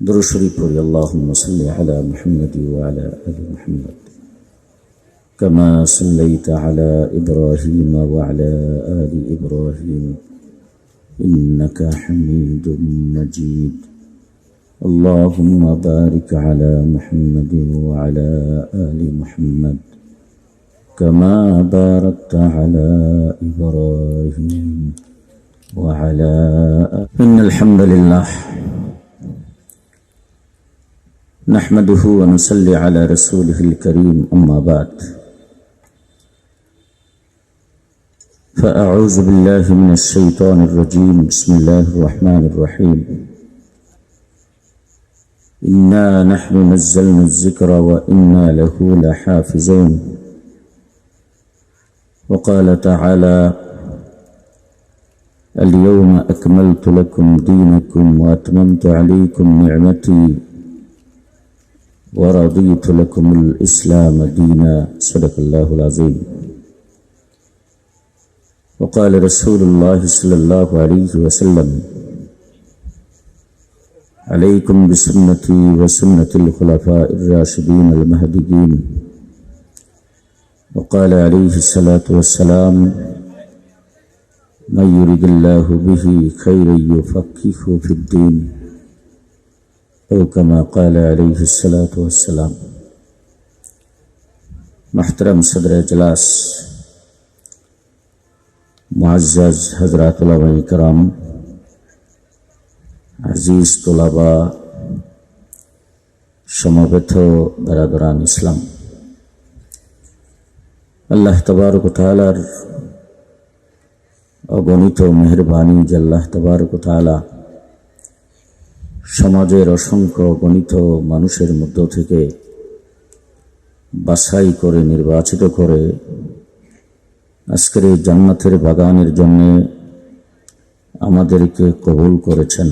درشري قولي اللهم صل على محمد وعلى آل محمد. كما صليت على إبراهيم وعلى آل إبراهيم. إنك حميد مجيد. اللهم بارك على محمد وعلى آل محمد. كما باركت على إبراهيم وعلى إن الحمد لله نحمده ونصلي على رسوله الكريم أما بعد. فأعوذ بالله من الشيطان الرجيم. بسم الله الرحمن الرحيم. إنا نحن نزلنا الذكر وإنا له لحافظون. وقال تعالى اليوم أكملت لكم دينكم وأتممت عليكم نعمتي. ورضيت لكم الإسلام دينا صدق الله العظيم. وقال رسول الله صلى الله عليه وسلم عليكم بسنتي وسنة الخلفاء الراشدين المهديين. وقال عليه الصلاة والسلام من يرد الله به خيرا يفقهه في الدين. أو كما قال عليه الصلاة والسلام محترم صدر اجلاس معزز حضرات علماء کرام আজিজ তোলাবা সমবেত বেরাদরান ইসলাম আল্লাহ তবারক তালার অগণিত মেহরবানি যে আল্লাহ তবারক তালা সমাজের অসংখ্য গণিত মানুষের মধ্য থেকে বাছাই করে, নির্বাচিত করে আজকের এই জান্নাতের বাগানের জন্য আমাদেরকে কবুল করেছেন।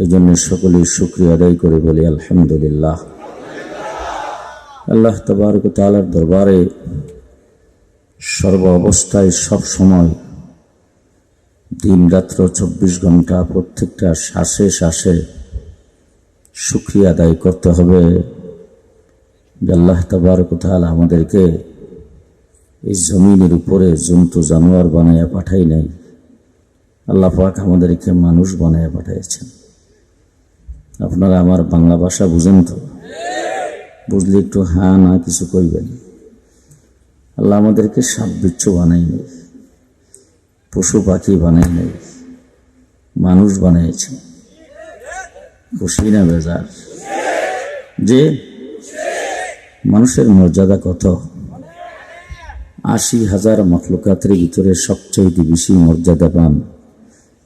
এই জন্য সকলেই শুক্রিয়া আদায় করে বলি, আলহামদুলিল্লাহ। আল্লাহ তবারক তালার দরবারে সর্ব অবস্থায় সব সময় দিন রাত্র চব্বিশ ঘণ্টা প্রত্যেকটা শ্বাসে শ্বাসে সুক্রিয়া আদায় করতে হবে। আল্লাহ তবারক তালা আমাদেরকে এই জমিনের উপরে জন্তু, জানোয়ার বানাইয়া পাঠাই নাই, আল্লাহ পাক আমাদেরকে মানুষ বানাইয়া পাঠাইছেন আপনারা আমার বাংলা ভাষা বুঝেন তো? বুঝলে একটু হ্যাঁ না কিছু কইবেন। আল্লাহ আমাদেরকে সাপ বিচ্ছু বানাই নেই। পশু পাখি নেই মানুষ বানিয়েছে খুশি না বেজার? যে মানুষের মর্যাদা কত? আশি হাজার মখলুকাতের ভিতরে সবচাইতে বেশি মর্যাদা পান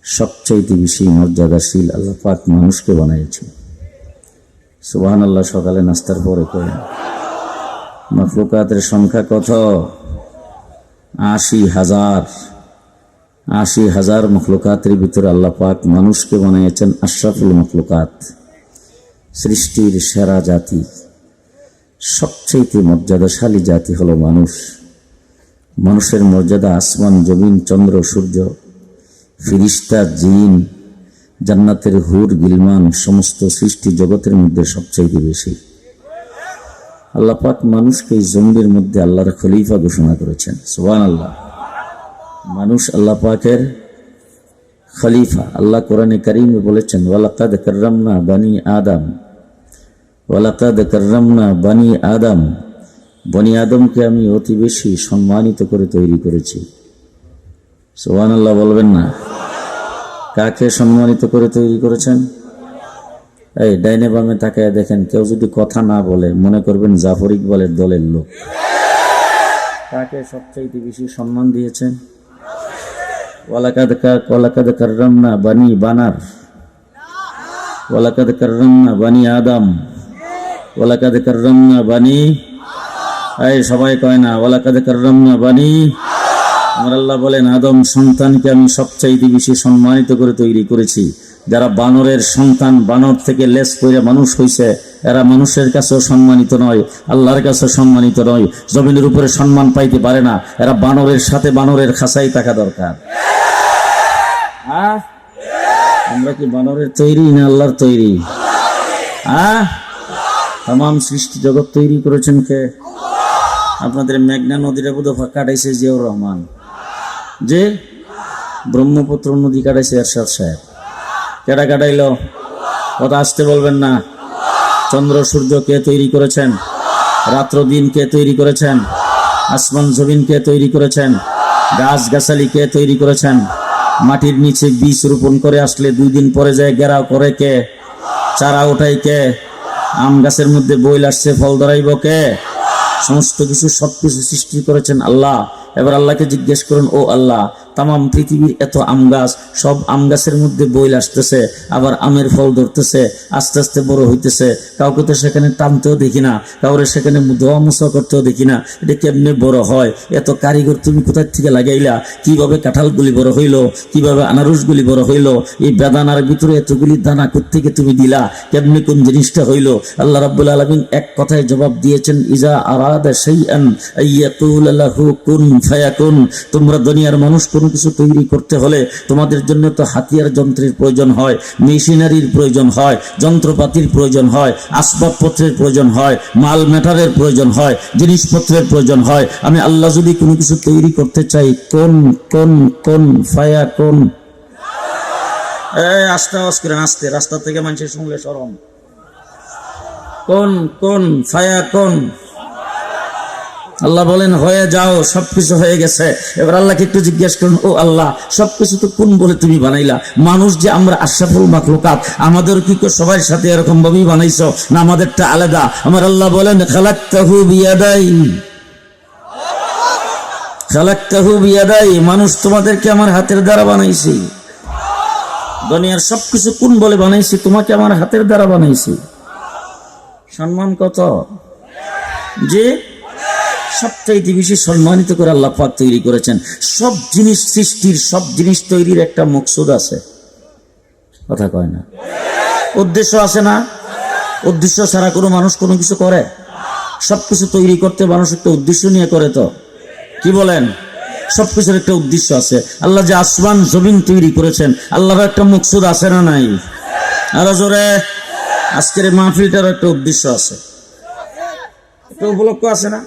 সবচাইতে বেশি মর্যাদাশীল আল্লাহ পাক মানুষকে বানিয়েছে সুবাহান আল্লাহ সকালে নাস্তার পরে করে মখলুকাতের সংখ্যা কত? আশি হাজার। আশি হাজার মখলুকাতের ভিতরে আল্লাহ পাক মানুষকে বানিয়েছেন আশরাফুল মখলুকাত, সৃষ্টির সেরা জাতি। সবচেয়ে মর্যাদাশালী জাতি হলো মানুষ। মানুষের মর্যাদা আসমান, জমিন, চন্দ্র, সূর্য, ফিরিস্তা, জিন, জান্নাতের হুর, গিলমান, সমস্ত সৃষ্টি জগতের মধ্যে সবচাইতে বেশি। আল্লাপাক মানুষকে এই জমিনের মধ্যে আল্লাহর খলিফা ঘোষণা করেছেন। সোহান আল্লাহ মানুষ আল্লাহ পাকের খলিফা, আল্লাহ কোরআনে করিমে বলেছেন, ওয়ালাকাদ কররামনা বানি আদম, ওয়ালাকাদ কররামনা বানি আদম, বনি আদমকে আমি অতি বেশি সম্মানিত করে তৈরি করেছি। সোহান আল্লাহ বলবেন না। কাকে সম্মানিত করে তৈরি করেছেন? এই ডাইনে বামে তাকায় দেখেন, কেউ যদি কথা না বলে, মনে করবেন জাফর ইকবালের দলের লোক। কাকে সবচাইতে বেশি সম্মান দিয়েছেন? ওয়ালাকাদ ওয়ালাকাদ কাররামনা বানি বানার। ওয়ালাকাদ কাররামনা বানি আদম। ওয়ালাকাদ কাররামনা বানি এই সবাই কয় না, ওয়ালাকাদ কাররামনা বানি আমার আল্লাহ বলেন, আদম সন্তানকে আমি সবচাইতে বেশি সম্মানিত করে তৈরি করেছি। যারা বানরের সন্তান, বানর থেকে লেস করে মানুষ হয়েছে এরা মানুষের কাছেও সম্মানিত নয়, আল্লাহর কাছে সম্মানিত নয়। জমিনের উপরে সম্মান পাইতে পারে না, এরা বানরের সাথে বানরের খাসাই থাকা দরকার। হ্যাঁ আমরা কি বানরের তৈরি না আল্লাহর তৈরি? তাম সৃষ্টি জগৎ তৈরি করেছেন কে? আপনাদের মেঘনা নদীটা বোধ কাটাইছে জিয়াউর রহমান। যে ব্রহ্মপুত্র নদী কাটাইছে এরশাদ সাহেব। কেটা কাটাইল? কথা আসতে বলবেন না। চন্দ্র, সূর্য কে তৈরি করেছেন? রাত্র দিন কে তৈরি করেছেন? আসমান, জমিন কে তৈরি করেছেন? গাছ, গাছালি কে তৈরি করেছেন? মাটির নিচে বীজ রোপণ করে আসলে দুই দিন পরে যায় গেরাও করে কে? চারা ওঠাই কে? আম গাছের মধ্যে বইল আসছে, ফল ধরাইব কে? সমস্ত কিছু সবকিছু সৃষ্টি করেছেন আল্লাহ। এবার আল্লাহকে জিজ্ঞেস করুন, ও আল্লাহ তাম পৃথিবীর এত আম গাছ, সব আম গাছের মধ্যে বইল আসতেছে, আবার আমের ফল ধরতেছে, আস্তে আস্তে বড় হইতেছে। কাউকে তো সেখানে টানতেও দেখি না, কাউরে সেখানে ধোয়া মুসা করতেও দেখি না। এটা কেমনে বড় হয়? এত কারিগর তুমি কোথায় থেকে লাগাইলা? কীভাবে কাঁঠালগুলি বড় হইল? কীভাবে আনারসগুলি বড় হইল? এই বেদানার ভিতরে এতগুলি দানা থেকে তুমি দিলা? কেমনি কোন জিনিসটা হইল? আল্লাহ রাব্বুল আলামিন এক কথায় জবাব দিয়েছেন, ইজা আরাদা ফায়াকুন। তোমরা দুনিয়ার মানুষ কোনো কিছু তৈরি করতে হলে তোমাদের জন্য তো হাতিয়ার যন্ত্রের প্রয়োজন হয়, মেশিনারির প্রয়োজন হয়, যন্ত্রপাতির প্রয়োজন হয়, আসবাবপত্রের প্রয়োজন হয়, মাল ম্যাটারের প্রয়োজন হয়, জিনিসপত্রের প্রয়োজন হয়। আমি আল্লাহ যদি কোনো কিছু তৈরি করতে চাই, কোন কোন কোন ফায়া, কোন? আস্তে, আওয়াজ করেন, আস্তে, রাস্তা থেকে মানুষের শুনলে সরম। কোন কোন ফায়া, কোন? আল্লাহ বলেন, হয়ে যাও, সবকিছু হয়ে গেছে। এবার আল্লাহকে একটু জিজ্ঞেস করুন, ও আল্লাহ, সবকিছু তো কোন বলে তুমি বানাইলা? মানুষ যে আমরা আশরাফুল মাখলুকাত আমাদের কি সবার সাথে এরকম ভাবেই বানাইছো? না, আমাদেরটা আলাদা। আমার আল্লাহ বলেন, খালাক্তাহু বিয়াদাই। খালাক্তাহু বিয়াদাই, মানুষ তোমাদেরকে আমার হাতের দ্বারা বানাইছি। দুনিয়ার সবকিছু কোন বলে বানাইছি? তোমাকে আমার হাতের দ্বারা বানাইছি। সম্মান কত? যে সবচাইতে বেশি সম্মানিত করে আল্লাহ পাক তৈরি করেছেন। সব জিনিস সৃষ্টির, সব জিনিস তৈরির একটা মকসুদ আছে। কথা কয় না। উদ্দেশ্য আছে না? উদ্দেশ্য ছাড়া কোনো মানুষ কোনো কিছু করে? সবকিছু তৈরি করতে মানুষ একটা উদ্দেশ্য নিয়ে করে তো। কি বলেন? সবকিছুর একটা উদ্দেশ্য আছে। আল্লাহ যে আসমান, জমিন তৈরি করেছেন, আল্লাহর একটা মকসুদ আছে না নাই? আরও জোরে। আজকের মাহফিলটার একটা উদ্দেশ্য আছে। একটা উপলক্ষ আছে না?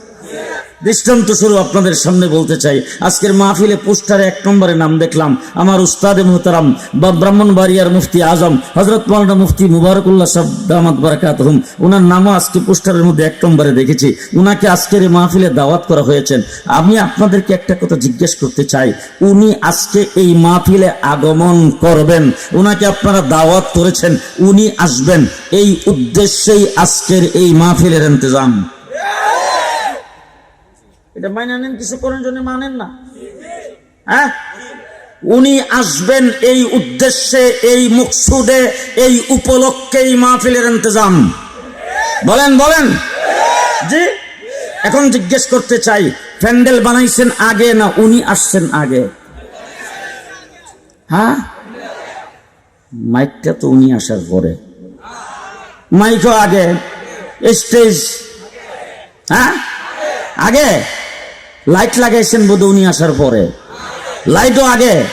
দৃষ্টান্ত স্বরূপ আপনাদের সামনে বলতে চাই। আজকের মাহফিলে পোস্টারে এক নম্বরে নাম দেখলাম, আমার উস্তাদে মোহতারাম, বা ব্রাহ্মণবাড়িয়ার মুফতি আজম হজরত মাওলানা মুফতি মুবারকুল্লাহ দামাত বারাকাত হুম ওনার নামও আজকে পোস্টারের মধ্যে এক নম্বরে দেখেছি। উনাকে আজকের এই মাহফিলে দাওয়াত করা হয়েছেন। আমি আপনাদেরকে একটা কথা জিজ্ঞেস করতে চাই, উনি আজকে এই মাহফিলে আগমন করবেন? উনাকে আপনারা দাওয়াত করেছেন, উনি আসবেন, এই উদ্দেশ্যেই আজকের এই মাহফিলের ইন্তজাম। এটা মাইনা নেন, কিছু করার জন্য মানেন না। হ্যাঁ? উনি আসবেন এই উদ্দেশ্যে, এই মুকসুদে, এই উপলক্ষে এই মাহফিলের ইন্তজাম। বলেন বলেন। জি? এখন জিজ্ঞেস করতে চাই, প্যান্ডেল বানাইছেন আগে না উনি আসছেন আগে? হ্যাঁ? মাইকটা তো উনি আসার পরে। মাইকও আগে। স্টেজ? হ্যাঁ? আগে? লাইট লাগাইছেন বোধ উনি আসার পরে। লাইটও আগে।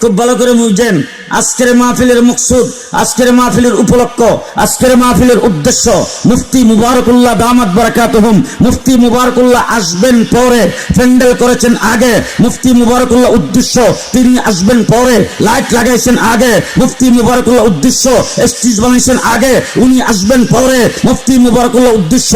খুব ভালো করে বুঝছেন আজকের মাহফিলের মকসুদ, আজকের মাহফিলের উপলক্ষ, আজকের মাহফিলের উদ্দেশ্য, মুফতি মুবারকুল্লাহ দামাত বারাকাতুহুম। মুফতি মুবারকুল্লাহ আসবেন পরে, প্যান্ডেল করেছেন আগে। মুফতি মুবারকুল্লাহ উদ্দেশ্য, তিনি আসবেন পরে, লাইট লাগাইছেন আগে। মুফতি মুবারকুল্লাহ উদ্দেশ্য, স্টেজ বানাইছেন আগে, উনি আসবেন পরে। মুফতি মুবারকুল্লাহ উদ্দেশ্য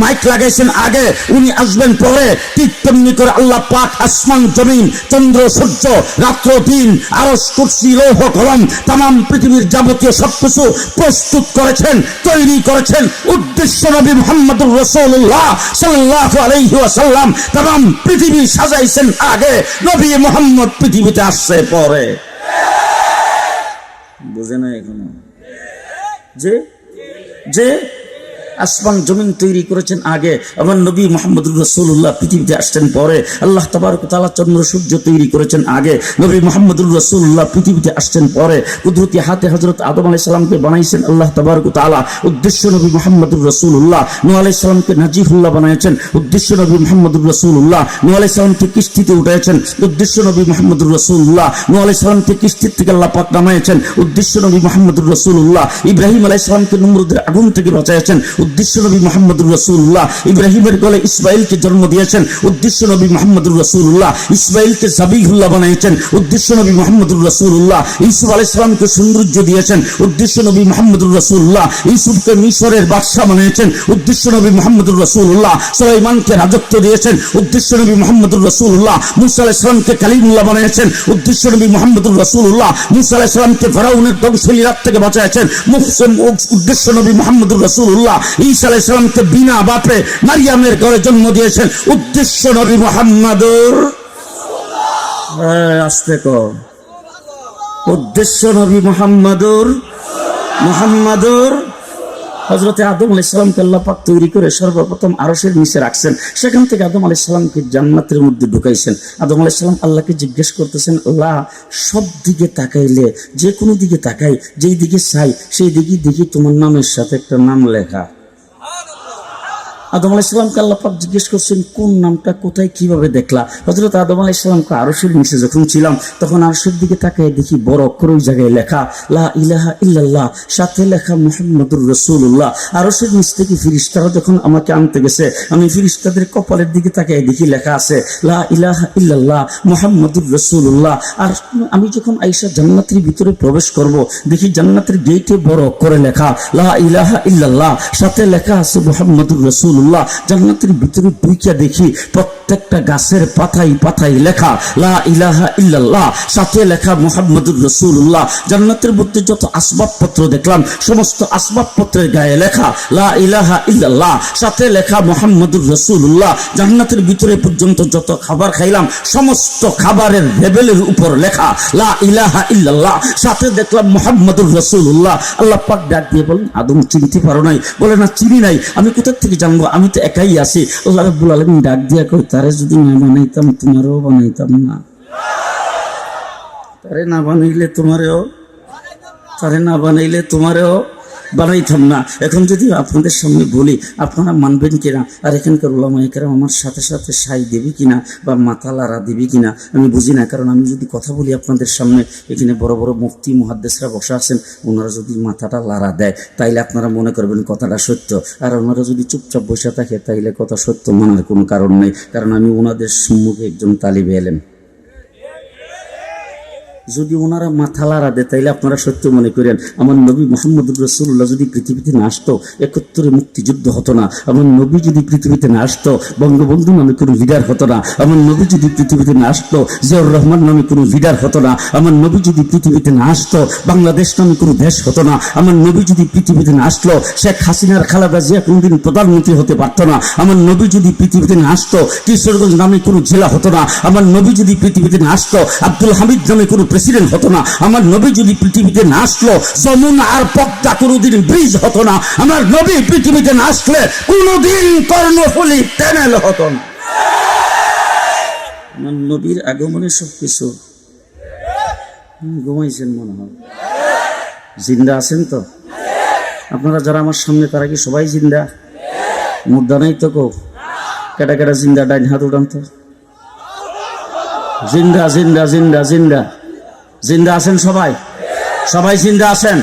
মাইক লাগাইছেন আগে, উনি আসবেন পরে। ঠিক তেমনি করে আল্লাহ পাক আসমান, জমিন, চন্দ্র, সূর্য, রাত্র, দিন আরও কুর্সি লৌহ কলম তাম পৃথিবীর যাবতীয় সবকিছু প্রস্তুত করেছেন, তৈরি করেছেন। উদ্দেশ্য নবী মোহাম্মদুর রসুল্লাহ সাল্লাহ আলাইহি ওয়াসাল্লাম তাম পৃথিবী সাজাইছেন আগে, নবী মোহাম্মদ পৃথিবীতে আসছে পরে। বুঝে না এখনও? যে যে আসমান জমিন তৈরি করেছেন আগে। আমার নবী মোহাম্মদ রসুল্লাহ পৃথিবীতে আসছেন পরে। আল্লাহ তবারক তালা চন্দ্র সূর্য তৈরি করেছেন আগে। নবী মোহাম্মদুর রসুল্লাহ পৃথিবীতে আসছেন পরে। কুদরতি হাতে হজরত আদম আলাই সালামকে বানাইছেন আল্লাহ তবারক তালা উদ্দেশ্য নবী মোহাম্মদুর রসুল্লাহ নু আলাই সালামকে নাজিহুল্লাহ বানিয়েছেন উদ্দেশ্য নবী মোহাম্মদুর রসুল্লাহ নু আলাই সালামকে কিস্তিতে উঠেছেন উদ্দেশ্য নবী মোহাম্মদুর রসুল্লাহ নু আলাই সালামকে কিস্তির থেকে আল্লাহ পাক নামাইছেন উদ্দেশ্য নবী মোহাম্মদুর রসুল্লাহ ইব্রাহিম আলাই সালামকে নমরুদের আগুন থেকে বাঁচাইছেন উদ্দেশ্য নবী মোহাম্মদুর রসুল্লাহ ইব্রাহিমের গলে ইসমাইলকে জন্ম দিয়েছেন, উদ্দেশ্য নবী মোহাম্মদুর রসুল্লাহ ইসমাইলকে জাবিহুল্লাহ বানিয়েছেন, উদ্দেশ্য নবী মোহাম্মদুর রসুল্লাহ ইউসুফ আলাই সালামকে সৌন্দর্য দিয়েছেন, উদ্দেশ্য নবী মোহাম্মদুর রসুল্লাহ ইউসুফকে মিশরের বাদশাহ বানিয়েছেন, উদ্দেশ্য নবী মোহাম্মদুর রসুল্লাহ সুলাইমানকে রাজত্ব দিয়েছেন, উদ্দেশ্য নবী মোহাম্মদুর রসুল্লাহ মুসা আলাই সালামকে কালিমুল্লাহ বানিয়েছেন, উদ্দেশ্য নবী মোহাম্মদুর রসুল্লাহ মুসা আলাই সালামকে ফেরাউনের ধ্বংসলীলার থেকে বাঁচাইছেন উদ্দেশ্য নবী মোহাম্মদুর রসুল্লাহ ঈসা বিনা বাপে মারিয়ামের ঘরে জন্ম দিয়েছেন। উদ্দেশ্য নবী মোহাম্মদুর আসতে কো উদ্দেশ্য নবী মোহাম্মদুর মোহাম্মদুর। হজরতে আদম আলাইসালামকে আল্লাহ পাক তৈরি করে সর্বপ্রথম আরশের নিচে রাখছেন। সেখান থেকে আদম আলাইসালামকে জান্নাতের মধ্যে ঢুকাইছেন। আদম আলাইসালাম আল্লাহকে জিজ্ঞেস করতেছেন আল্লাহ সব দিকে তাকাইলে যে কোনো দিকে তাকাই যেই দিকে চাই সেই দিকে দেখি তোমার নামের সাথে একটা নাম লেখা। আদম আলাইসালামকে আল্লাহ পাক জিজ্ঞেস করছেন, কোন নামটা, কোথায়, কীভাবে দেখলা? হজরত আদম আলাইসালামকে আরশের নিচে যখন ছিলাম, তখন আরশের দিকে তাকায় দেখি বড় অক্ষর ওই জায়গায় লেখা, লা ইলাহা ইল্লাল্লাহ সাথে লেখা, মুহাম্মদুর রসুল্লাহ আরশের নিচ থেকে ফিরিস্তারা যখন আমাকে আনতে গেছে, আমি ফিরিস্তাদের কপালের দিকে তাকায় দেখি লেখা আছে, লা ইলাহা ইল্লাল্লাহ, মুহাম্মদুর রসুল্লাহ আর আমি যখন আইসা জান্নাতের ভিতরে প্রবেশ করব, দেখি জান্নাতের গেটে বড় অক্ষরে লেখা, লা ইলাহা ইল্লাল্লাহ সাথে লেখা আছে, মুহাম্মদুর রসুল্লাহ জান্নাতের ভিতরে ঢুকিয়া দেখি প্রত্যেকটা গাছের পাতাই পাতাই লেখা, লা ইলাহা ইল্লাল্লাহ সাথে লেখা, মুহাম্মদুর রসুল্লাহ জান্নাতের মধ্যে যত আসবাবপত্র দেখলাম, সমস্ত আসবাবপত্রের গায়ে লেখা, লা ইলাহা ইল্লাল্লাহ সাথে লেখা, মুহাম্মদুর রসুল্লাহ জান্নাতের ভিতরে পর্যন্ত যত খাবার খাইলাম, সমস্ত খাবারের লেভেলের উপর লেখা, লা ইলাহা ইল্লাল্লাহ সাথে দেখলাম, মুহাম্মদুর রসুল্লাহ আল্লাহ পাক ডাক দিয়ে বলেন, আদম চিনতে পারো নাই বলে, না, চিনি নাই, আমি কোথা থেকে জানব? আমি তো একাই আছি। আল্লাহ রাব্বুল ডাক দিয়া কই তারে যদি না বানাইতাম, তোমারও বানাইতাম না। তারে না বানাইলে তোমারেও, তারে না বানাইলে তোমারেও বানাইতাম না। এখন যদি আপনাদের সামনে বলি, আপনারা মানবেন কিনা? আর এখানকার ওলামা একরাম আমার সাথে সাথে সাই দেবে কিনা বা মাথা লাড়া দেবে কিনা, আমি বুঝি না। কারণ আমি যদি কথা বলি আপনাদের সামনে, এখানে বড় বড় মুক্তি মুহাদ্দেসরা বসে আছেন, ওনারা যদি মাথাটা লাড়া দেয়, তাইলে আপনারা মনে করবেন কথাটা সত্য। আর ওনারা যদি চুপচাপ বসে থাকে, তাইলে কথা সত্য মানার কোনো কারণ নেই। কারণ আমি ওনাদের সম্মুখে একজন তালিবে এলেন যদি ওনারা মাথা লাড়া দেয়, তাইলে আপনারা সত্য মনে করেন। আমার নবী মোহাম্মদ রসুল্লাহ যদি পৃথিবীতে না আসতো একত্তরে মুক্তিযুদ্ধ হতো না। আমার নবী যদি পৃথিবীতে না আসতো, বঙ্গবন্ধু নামে কোনো লিডার হতো না। আমার নবী যদি পৃথিবীতে না আসতো, জিয়াউর রহমান নামে কোনো লিডার হতো না। আমার নবী যদি পৃথিবীতে না আসতো, বাংলাদেশ নামে কোনো দেশ হতো না। আমার নবী যদি পৃথিবীতে না আসলো, শেখ হাসিনার খালাদা জিয়া কোনোদিন প্রধানমন্ত্রী হতে পারতো না। আমার নবী যদি পৃথিবীতে না আসতো, কিশোরগঞ্জ নামে কোনো জেলা হতো না। আমার নবী যদি পৃথিবীতে না আসতো, আব্দুল হামিদ নামে কোনো প্রেসিডেন্ট হতো না। আমার নবী যদি পৃথিবীতে না আসলো, যমুনা আর পদ্মা কোনোদিন ব্রিজ হতো না। আমার নবী পৃথিবীতে না আসলে কোনোদিন কর্ণফুলি প্যানেল হতো নবীর আগমনে সব কিছু ঘুমাইছেন মনে হয়। জিন্দা আছেন তো? আপনারা যারা আমার সামনে, তারা কি সবাই জিন্দা? মুদ্রা নাই তো কো কেটা কেটা জিন্দা ডাইন হাত উঠান তো। জিন্দা জিন্দা জিন্দা জিন্দা। জিন্দা আছেন সবাই? সবাই জিন্দা আছেন?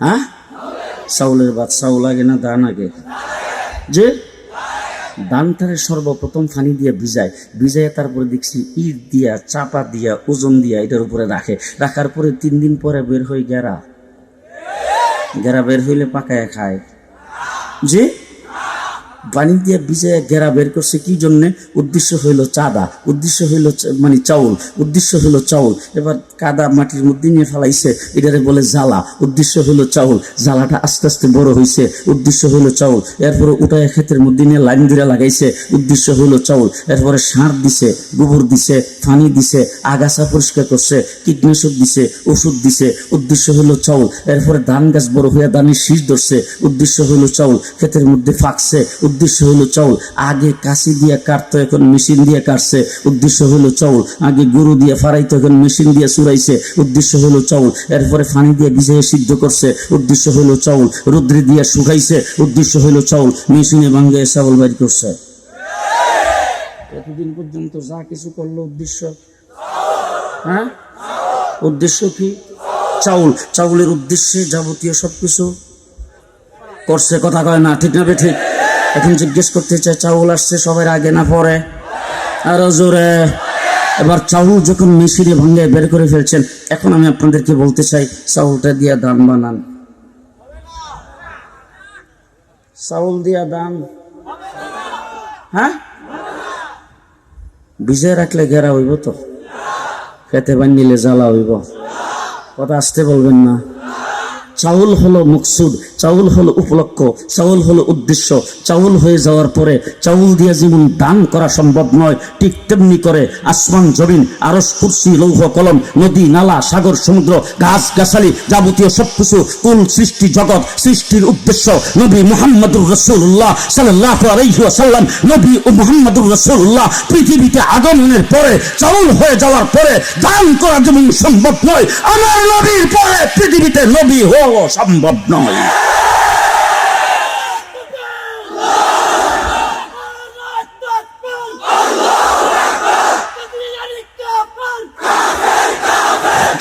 হ্যাঁ? চাউলের ভাত চাউল আগে না, দান আগে যে? ধানটারে সর্বপ্রথম ফানি দিয়ে ভিজায়। ভিজায় তারপরে দেখছি ইট দিয়া, চাপা দিয়া, ওজন দিয়া এটার উপরে রাখে। রাখার পরে তিন দিন পরে বের হয়ে গেরা। গেরা বের হইলে পাকায় খায়। যে? পানি দিয়ে ভিজে গেরা বের করছে কি জন্যে? উদ্দেশ্য হইল চাঁদা, উদ্দেশ্য হইল মানে চাউল, উদ্দেশ্য হইল চাউল। এবার কাদা মাটির মধ্যে নিয়ে ফেলাইছে, এটারে বলে জ্বালা। উদ্দেশ্য হইল চাউল, জ্বালাটা আস্তে আস্তে বড় হইছে। উদ্দেশ্য হইল চাউল, এরপরে উঠায় ক্ষেতের মধ্যে নিয়ে লাইন দিয়ে লাগাইছে। উদ্দেশ্য হইল চাউল, এরপরে সার দিছে, গোবর দিছে ফানি দিছে, আগাছা পরিষ্কার করছে, কীটনাশক দিছে, ওষুধ দিছে। উদ্দেশ্য হইল চাউল, এরপরে ধান গাছ বড় হইয়া ধানের শীষ ধরছে। উদ্দেশ্য হইল চাউল, ক্ষেতের মধ্যে ফাঁকছে। উদ্দেশ্য হইল চাউল। আগে কাশি দিয়ে কাটতো, এখন মেশিন দিয়ে কাটছে। উদ্দেশ্য হইল চাউল। আগে গরু দিয়ে ফারাইতো এখন মেশিন দিয়ে চুরাইছে। উদ্দেশ্য হইল চাউল। এরপরে পানি দিয়ে ভিজিয়ে সিদ্ধ করছে। উদ্দেশ্য হইল চাউল। রুদ্রে দিয়ে শুকাইছে। উদ্দেশ্য হইল চাউল। মেশিনে ভাঙ্গে চাউল বাইর করছে। এতদিন পর্যন্ত যা কিছু করল উদ্দেশ্য। হ্যাঁ? উদ্দেশ্য কি? চাউল। চাউলের উদ্দেশ্যে যাবতীয় সবকিছু। করছে কথা কয় না, ঠিক না বে ঠিক? এখন জিজ্ঞেস করতে চাই, চাউল আসছে সবার আগে না পরে? আরও জোরে। এবার চাউল যখন মেশিনে ভাঙ্গে বের করে ফেলছেন, এখন আমি আপনাদেরকে বলতে চাই, চাউলটা দিয়া দান বানান। চাউল দিয়া দান হ্যাঁ? ভিজে রাখলে ঘেরা হইব তো? খেতে বানিলে জ্বালা হইব। কথা আসতে বলবেন না। চাউল হলো মকসুদ, চাউল হলো উপলক্ষ, চাউল হলো উদ্দেশ্য। চাউল হয়ে যাওয়ার পরে চাউল দিয়ে যেমন দান করা সম্ভব নয়। ঠিক তেমনি করে আসমান জমিন আরস কুর্সি, লৌহ কলম, নদী, নালা, সাগর, সমুদ্র, গাছ, গাছালি যাবতীয় সবকিছু কুল সৃষ্টি জগৎ, সৃষ্টির উদ্দেশ্য নবী মুহাম্মদুর রসুল্লাহ সাল্লাহ আলাইসাল্লাম নবী ও মুহাম্মদুর রসুল্লাহ পৃথিবীতে আগমনের পরে, চাউল হয়ে যাওয়ার পরে দান করা যেমন সম্ভব নয়। আমার নবীর পরে পৃথিবীতে নবী হওয়া সম্ভব নয়।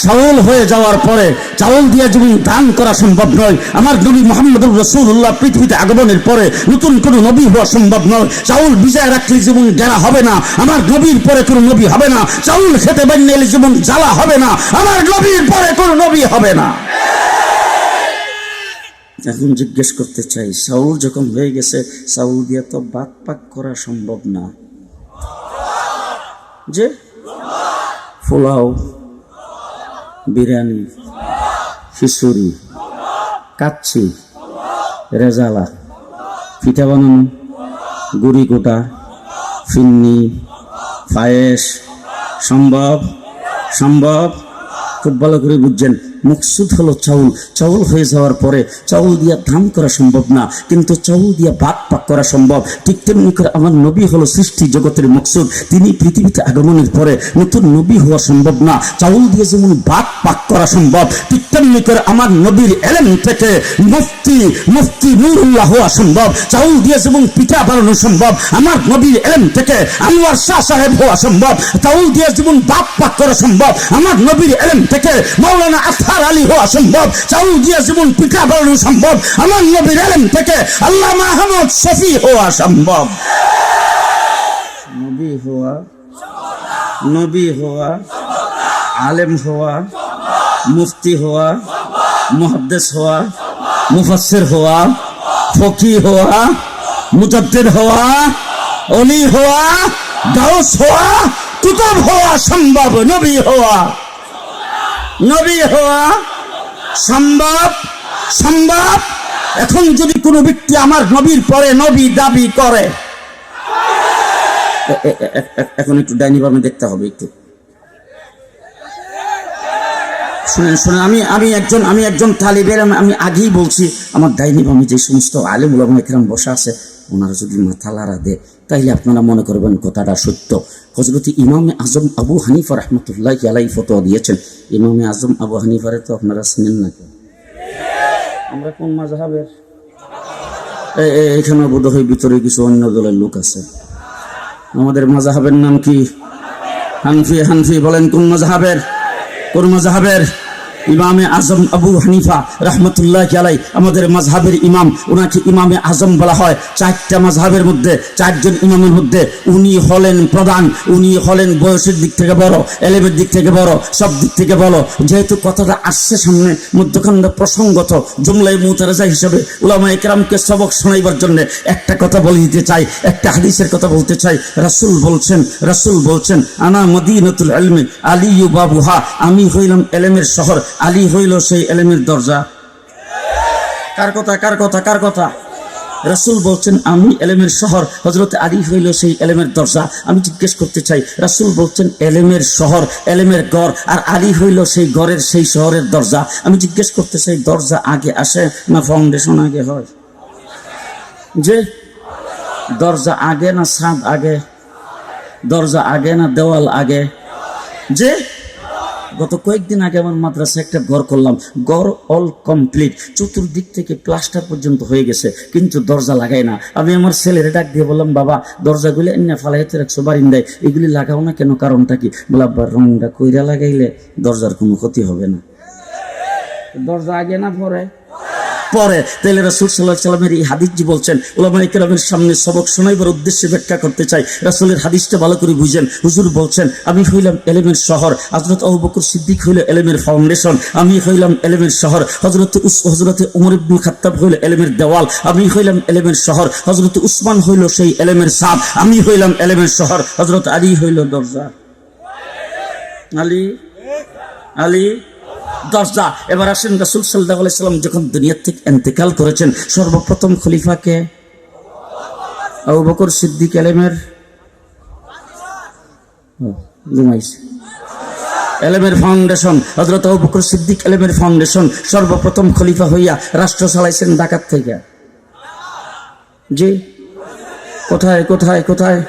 চাউল হয়ে যাওয়ার পরে চাউল দিয়ে যেমন দান করা সম্ভব নয়। আমার নবী মোহাম্মদ রসুল্লাহ পৃথিবীতে আগমনের পরে নতুন কোনো নবী হওয়া সম্ভব নয়। চাউল বিজয় রাখলে যেমন ডেরা হবে না। আমার নবীর পরে কোনো নবী হবে না। চাউল খেতে বানিয়ে যেমন জ্বালা হবে না। আমার নবীর পরে কোনো নবী হবে না। এখন জিজ্ঞেস করতে চাই, সাউল যখন হয়ে গেছে, সাউল দিয়ে তো বাদ পাক করা সম্ভব না। যে? পোলাও, বিরিয়ানি, খিচুড়ি কাচ্ছি রেজালা, পিঠা বানানো, গুড়ি গোটা, ফিন্নি, পায়েস, সম্ভব সম্ভব, খুব ভালো করে বুঝছেন। মকসুদ হলো চাউল। চাউল হয়ে যাওয়ার পরে চাউল দিয়া ধান করা সম্ভব না, কিন্তু চাউল দিয়া ভাত পাক করা সম্ভব। ঠিক তেমনি করে আমার নবী হলো সৃষ্টি জগতের মকসুদ। তিনি পৃথিবীতে আগমনের পরে নতুন নবী হওয়া সম্ভব না। চাউল দিয়ে যেমন ভাত পাক করা সম্ভব, ঠিক তেমনি করে আমার নবীর এলেম থেকে মুফতি মুফতি নুরুল্লাহ হওয়া সম্ভব। চাউল দিয়ে যেমন পিঠা বানানো সম্ভব, আমার নবীর এলেম থেকে আনোয়ার শাহ সাহেব হওয়া সম্ভব। চাউল দিয়ে যেমন ভাত পাক করা সম্ভব, আমার নবীর এলেম থেকে মৌলানা আফার আলী হওয়া সম্ভব, চাউল দিয়ে যেমন পিঠা বানানো সম্ভব, আমার নবীর এলেম থেকে আল্লাহ শফি হওয়া সম্ভব। নবী হওয়া নবী হওয়া, আলেম হওয়া, মুফতি হওয়া, মুহাদ্দেস হওয়া, মুফাসসির হওয়া, ফকি হওয়া, মুজাদ্দিদ হওয়া, অলি হওয়া, গাউস হওয়া, কুতুব হওয়া সম্ভব, নবী হওয়া। নবী হওয়া সম্ভব? সম্ভব? এখন যদি কোনো ব্যক্তি আমার নবীর পরে নবী দাবি করে এখন একটু ডাইনি বামে দেখতে হবে একটু। শুনেন শুনেন, আমি আমি একজন আমি একজন তালিবের, আমি আগেই বলছি, আমার ডাইনি বামে যে সমস্ত আলেম উলামা একরাম বসা আছে ওনারা যদি মাথা লাড়া দেয়, তাইলে আপনারা মনে করবেন কথাটা সত্য। হজরত ইমামে আজম আবু হানিফা রহমতুল্লাহ আলাই ফতোয়া দিয়েছেন, ইমামে আজম আবু হানিফারে তো আপনারা চিনেন না কেউ আমরা কোন মাঝহাবের এখানে বোধ হয় ভিতরে কিছু অন্য দলের লোক আছে। আমাদের মাজাহাবের নাম কি? হানফি হানফি, বলেন কোন মাজাহাবের কোন মাজাহাবের ইমামে আজম আবু হানিফা রহমতুল্লাহ আলাই আমাদের মাঝহাবের ইমাম ওনাকে ইমামে আজম বলা হয়। চারটা মাঝহাবের মধ্যে, চারজন ইমামের মধ্যে উনি হলেন প্রধান, উনি হলেন বয়সের দিক থেকে বড়, এলেমের দিক থেকে বড়, সব দিক থেকে বড়। যেহেতু কথাটা আসছে সামনে, মধ্যখানটা প্রসঙ্গত জুমলাই মুতারাজা হিসেবে উলামা একরামকে সবক শোনাইবার জন্য একটা কথা বলে দিতে চাই, একটা হাদিসের কথা বলতে চাই। রাসূল বলছেন রাসূল বলছেন, আনা মদিনাতুল ইলমি আলিয়ু বাবুহা আমি হইলাম এলেমের শহর আলী হইল সেই এলেমের দরজা। কার কথা কার কথা কার কথা? রাসূল বলছেন, আমি এলেমের শহর হজরত আলী হইল সেই এলেমের দরজা। আমি জিজ্ঞেস করতে চাই, রাসূল বলছেন, এলেমের শহর, এলেমের গড়, আর আলী হইল সেই গড়ের, সেই শহরের দরজা? আমি জিজ্ঞেস করতে চাই, দরজা আগে আসে না ফাউন্ডেশন আগে হয়? যে দরজা আগে না ছাদ আগে? দরজা আগে না দেওয়াল আগে? যে গত কয়েকদিন আগে আমার মাদ্রাসায় একটা ঘর করলাম। ঘর অল কমপ্লিট চতুর্দিক থেকে প্লাস্টার পর্যন্ত হয়ে গেছে, কিন্তু দরজা লাগাই না। আমি আমার ছেলের ডাক দিয়ে বললাম, বাবা, দরজাগুলি এনে ফালাইতে রাখছো বারিন্দায় এগুলি লাগাও না কেন? কারণটা কি? বলে আব্বার রংটা কইরা লাগাইলে দরজার কোনো ক্ষতি হবে না। দরজা আগে না পরে? পরে তাহলে রাসুল সাল্লাহ সাল্লামের এই হাদিসজি বলছেন ওলামা ইকরামের সামনে সবক শোনাইবার উদ্দেশ্যে ব্যাখ্যা করতে চাই। রাসুলের হাদিসটা ভালো করে বুঝেন। হুজুর বলছেন, আমি হইলাম এলেমের শহর হজরত আবু সিদ্দিক হইল এলেমের ফাউন্ডেশন আমি হইলাম এলেমের শহর হজরত হজরত উমর ইবনুল খাত্তাব হইল এলেমের দেওয়াল, আমি হইলাম এলেমের শহর হজরত উসমান হইল সেই এলেমের সাপ, আমি হইলাম এলেমের শহর হজরত আলী হইল দরজা। আলী? আলী? দরজা। এবার আসেন রাসুল সাল্লাহ সাল্লাম যখন দুনিয়ার থেকে এন্তেকাল করেছেন সর্বপ্রথম খলিফাকে আবু বকর সিদ্দিক এলেমের ও, এলেমের ফাউন্ডেশন হজরত আবু বকর সিদ্দিক এলেমের ফাউন্ডেশন সর্বপ্রথম খলিফা হইয়া রাষ্ট্র চালাইছেন ডাকাত থেকে। জি। কোথায় কোথায় কোথায়?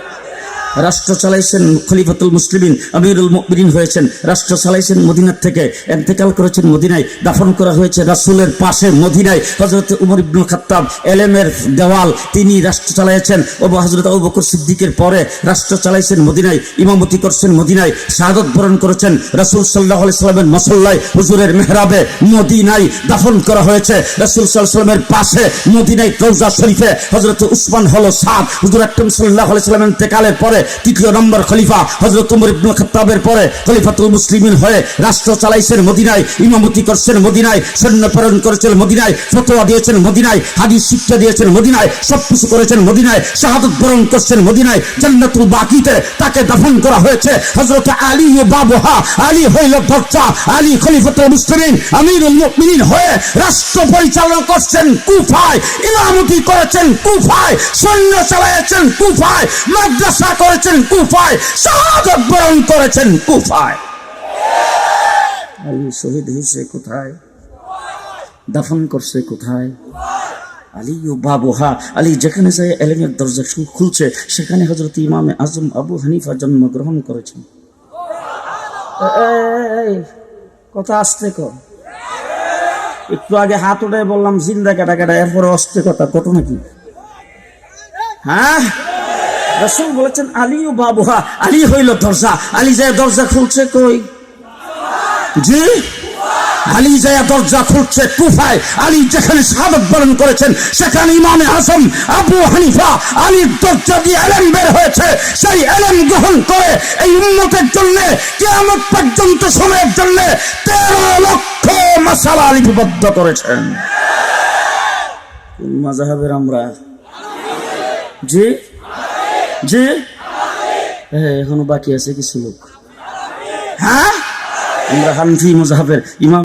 রাষ্ট্র চালাইছেন খলিফাতুল মুসলিমিন, আমিরুল মুমিনিন হয়েছেন। রাষ্ট্র চালাইছেন মদিনার থেকে, এন্তেকাল করেছেন মদিনায়, দাফন করা হয়েছে রাসূলের পাশে মদিনায়। হযরত উমর ইবনুল খাত্তাব, এলেমের দেওয়াল, তিনি রাষ্ট্র চালাইছেন। ও হযরত আবু বকর সিদ্দিকের পরে রাষ্ট্র চালাইছেন মদিনায়, ইমামতি করছেন মদিনায়, শাহাদত বরণ করেছেন রাসূল আলাইহি সাল্লামের মসল্লায়, হুজুরের মেহরাবে মদিনায় দাফন করা হয়েছে। রাসূল সাল্লামের পাশে মদিনায় রওজা শরীফে হযরত উসমান হলো সাদ হুজুর আকরাম আলাইহি সাল্লামের ইন্তেকালের পরে তৃতীয় নম্বর খলিফা হযরত উমর ইবনে খাত্তাবের পরে খলিফাতুল মুসলিমিন হয়ে রাষ্ট্র চালাইছেন মদিনায়, ইমামতি করছেন মদিনায়, সৈন্য প্রেরণ করেছেন মদিনায়, ফতোয়া দিয়েছেন মদিনায়, হাদিস শিক্ষা দিয়েছেন মদিনায়, সবকিছু করেছেন মদিনায়, শাহাদত বরণ করছেন মদিনায়, জান্নাতুল বাকিতে তাকে দাফন করা হয়েছে। হযরত আলী বাবুহা, আলী হইল দরজা আলী খলিফাতুল মুসলিমিন, আমিরুল মুমিনিন হয়ে রাষ্ট্র পরিচালনা করছেন কুফায়, ইমামতি করেছেন কুফায়, সৈন্য চালাইছেন কুফায়, মাদ্রাসা করেছেন কুফায়, শাহাদত বরণ করেছেন কুফায়। আলী শহীদ হয়েছে কোথায়? দাফন করছে কোথায়? আলী ও বাবুহা আলী যেখানে যায় এলেমের দরজা খুলছে, সেখানে হজরত ইমামে আজম আবু হানিফা জন্মগ্রহণ করেছেন। কথা আসতে কর একটু আগে হাত উঠে বললাম, জিন্দা কাটা কাটা, এরপরে অস্তে কথা, কত নাকি? হ্যাঁ? রসুল বলেছেন আলী ও বাবুহা। আলী হইল দরজা। আলী যায় দরজা খুলছে কই? জি? আলী যায় দরজা খুলছে কুফায়। আলী যেখানে সাদত বরণ করেছেন, সেখানে ইমামে আজম, আবু হানিফা আলীর দরজা দিয়ে এলেম বের হয়েছে। সেই এলেম গ্রহণ করে এই উন্নতের জন্য কেমন পর্যন্ত সময়ের জন্য তেরো লক্ষ মশালা লিপিবদ্ধ করেছেন। মাজাহাবের আমরা? জি? হ্যাঁ এখনও বাকি আছে কিছু লোক। হ্যাঁ? আমরা হানফি মজাহের ইমাম।